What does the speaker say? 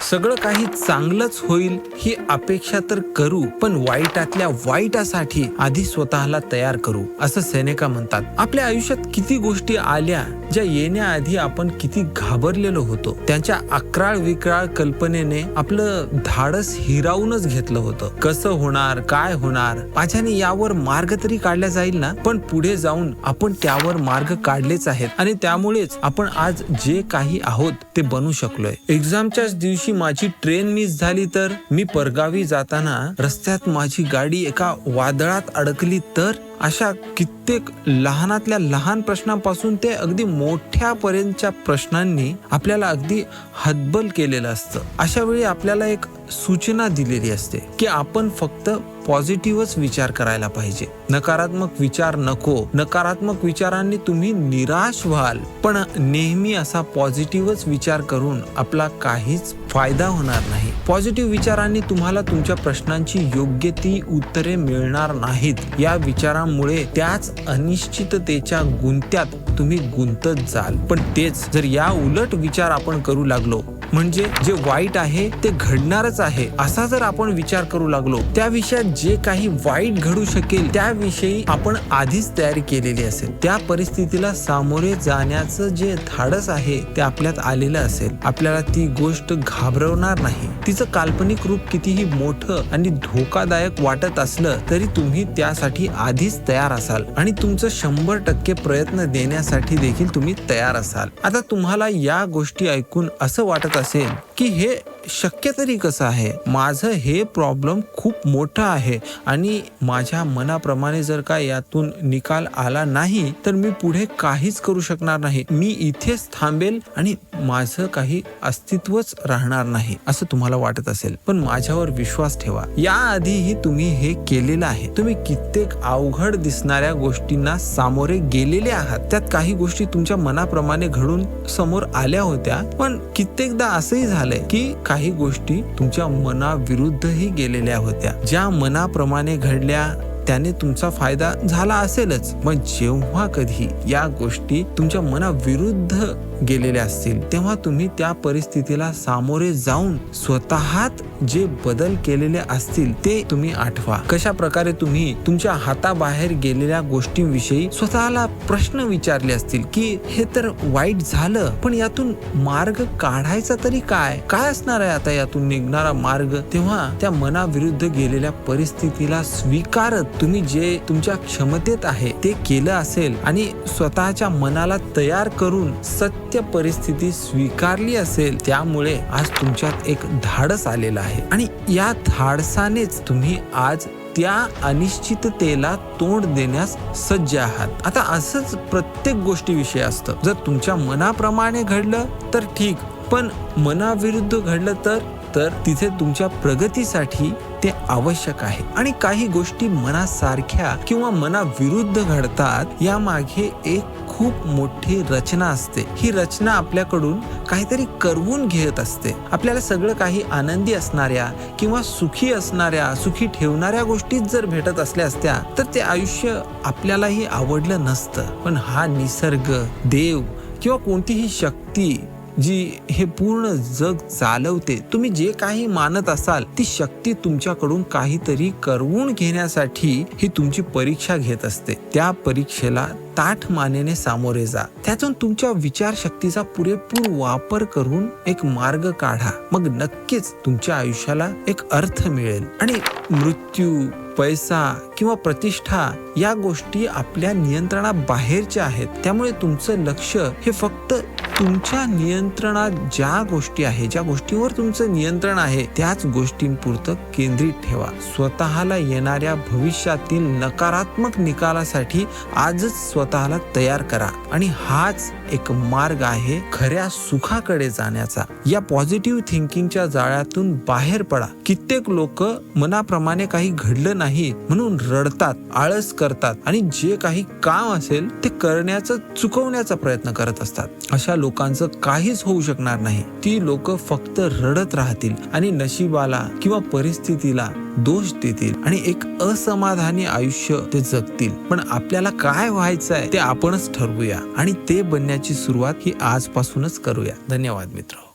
सगळं काही चांगलंच होईल ही अपेक्षा तर करू पण वाईटातल्या वाईटासाठी आधी स्वतःला तयार करू असं सेनेका म्हणतात. आपल्या आयुष्यात किती गोष्टी आल्या ज्या येण्याआधी आपण किती घाबरलेलो होतो. त्यांच्या अकराळ विक्राळ कल्पनेने आपलं धाडस हिरावूनच घेतलं होतं. कसं होणार काय होणार माझ्याने यावर मार्ग तरी काढला जाईल ना? पण पुढे जाऊन आपण त्यावर मार्ग काढलेच आहेत. आणि त्यामुळेच आपण आज जे काही आहोत ते बनू शकलोय. एक्झामच्याच दिवशी माझी ट्रेन मिस झाली तर मी परगावी जाताना रस्त्यात माझी गाडी एका वादळात अडकली तर? अशा कित्येक लहानातल्या लहान प्रश्नांपासून ते अगदी मोठ्यापर्यंतच्या प्रश्नांनी आपल्याला अगदी हतबल केलेलं असतं. अशा वेळी आपल्याला एक सूचना दिलेली असते की आपण फक्त पॉझिटिव्हच विचार करायला पाहिजे. नकारात्मक विचार नको. नकारात्मक विचारांनी तुम्ही निराश व्हाल. पण नेहमी असा पॉझिटिव्हच विचार करून आपला काहीच फायदा होणार नाही. पॉझिटिव्ह विचारांनी तुम्हाला तुमच्या प्रश्नांची योग्य ती उत्तरे मिळणार नाहीत. या विचारांमुळे त्याच अनिश्चिततेच्या गुंत्यात तुम्ही गुंतत जाल. पण तेच जर या उलट विचार आपण करू लागलो म्हणजे जे वाईट आहे ते घडणारच आहे. असा जर आपण विचार करू लागलो त्या विषयात जे काही वाईट घडू शकेल त्याविषयी आपण आधीच तयारी केलेली असेल. त्या परिस्थितीला सामोरे जाण्याचं जे धाडस आहे ते आपल्यात आलेलं असेल. आपल्याला ती गोष्ट घाबरवणार नाही. तिचं काल्पनिक रूप कितीही मोठं आणि धोकादायक वाटत असलं तरी तुम्ही त्यासाठी आधीच तयार असाल. आणि तुमचं शंभर टक्के प्रयत्न देण्यासाठी देखील तुम्ही तयार असाल. आता तुम्हाला या गोष्टी ऐकून असं वाटत असेल की हे शक्य तरी कसं आहे? माझं हे प्रॉब्लेम खूप मोठं आहे आणि माझ्या मनाप्रमाणे जर का यातून निकाल आला नाही तर मी पुढे काहीच करू शकणार नाही. मी इथेच थांबेल आणि माझं काही अस्तित्वच राहणार नाही असं तुम्हाला वाटत असेल. पण माझ्यावर विश्वास ठेवा. याआधीही तुम्ही हे केलेलं आहे. तुम्ही कित्येक अवघड दिसणाऱ्या गोष्टींना सामोरे गेलेले आहात. त्यात काही गोष्टी तुमच्या मनाप्रमाणे घडून समोर आल्या होत्या पण कित्येकदा असंही झालंय की काही काही गोष्टी तुमच्या मनाविरुद्धही गेलेल्या होत्या. ज्या मनाप्रमाणे घडल्या त्याने तुमचा फायदा झाला असेलच. पण जेव्हा कधी या गोष्टी तुमच्या मनाविरुद्ध गेलेले असतील तेव्हा तुम्ही त्या परिस्थितीला सामोरे जाऊन स्वतःत जे बदल केलेले असतील ते तुम्ही आठवा. कशा प्रकारे तुम्ही तुमच्या हाताबाहेर गेलेल्या गोष्टींविषयी स्वतःला प्रश्न विचारले असतील की हे तर वाईट झालं पण यातून मार्ग काढायचा तरी काय? काय असणार आहे आता यातून निघणारा मार्ग? तेव्हा त्या मनाविरुद्ध गेलेल्या परिस्थितीला स्वीकारत तुम्ही जे तुमच्या क्षमतेत आहे ते केलं असेल आणि स्वतःच्या मनाला तयार करून सत्य परिस्थिती स्वीकारली असेल त्यामुळे आज तुमच्यात एक धाडस आलेलं आहे. आणि या धाडसानेच तुम्ही आज त्या अनिश्चिततेला तोंड देण्यास सज्ज आहात. आता असंच प्रत्येक गोष्टीविषयी असतं. जर तुमच्या मनाप्रमाणे घडलं तर ठीक. पण मनाविरुद्ध घडलं तर तर तिथे तुमच्या प्रगतीसाठी ते आवश्यक आहे. आणि काही गोष्टी मनासारख्या किंवा मनाविरुद्ध घडतात यामागे एक खूप मोठी रचना असते. ही रचना आपल्याकडून काहीतरी करवून घेत असते. आपल्याला सगळं काही आनंदी असणाऱ्या किंवा सुखी असणाऱ्या सुखी ठेवणाऱ्या गोष्टीच जर भेटत असल्या असत्या तर ते आयुष्य आपल्यालाही आवडलं नसतं. पण हा निसर्ग देव किंवा कोणतीही शक्ती जी हे पूर्ण जग चालवते तुम्ही जे काही मानत असाल ती शक्ती तुमच्याकडून काहीतरी करवून घेण्यासाठी ही तुमची परीक्षा घेत असते. त्या परीक्षेला ताठ मानेने सामोरे जा. त्यातून तुमच्या विचारशक्तीचा पुरेपूर वापर करून एक मार्ग काढा. मग नक्कीच तुमच्या आयुष्याला एक अर्थ मिळेल. आणि मृत्यू पैसा किंवा प्रतिष्ठा या गोष्टी आपल्या नियंत्रणाबाहेरच्या आहेत. त्यामुळे तुमचं लक्ष हे फक्त तुमच्या नियंत्रणात ज्या गोष्टी आहे ज्या गोष्टीवर तुमचं नियंत्रण आहे त्याच गोष्टींपुरतं केंद्रित ठेवा. स्वतःला येणाऱ्या भविष्यातील नकारात्मक निकालासाठी आजच स्वतःला तयार करा. आणि हाच एक मार्ग आहे खऱ्या सुखाकडे जाण्याचा. या पॉझिटिव्ह थिंकिंगच्या जाळ्यातून बाहेर पडा. कित्येक लोक मनाप्रमाणे काही घडलं नाही म्हणून रडतात आळस करतात आणि जे काही काम असेल ते करण्याचं चुकवण्याचा प्रयत्न करत असतात. अशा लोक लोकांचं काहीच होऊ शकणार नाही. ती लोक फक्त रडत राहतील आणि नशिबाला किंवा परिस्थितीला दोष देतील आणि एक असमाधानी आयुष्य ते जगतील. पण आपल्याला काय व्हायचं आहे ते आपणच ठरवूया आणि ते बनण्याची सुरुवात ही आजपासूनच करूया. धन्यवाद मित्र.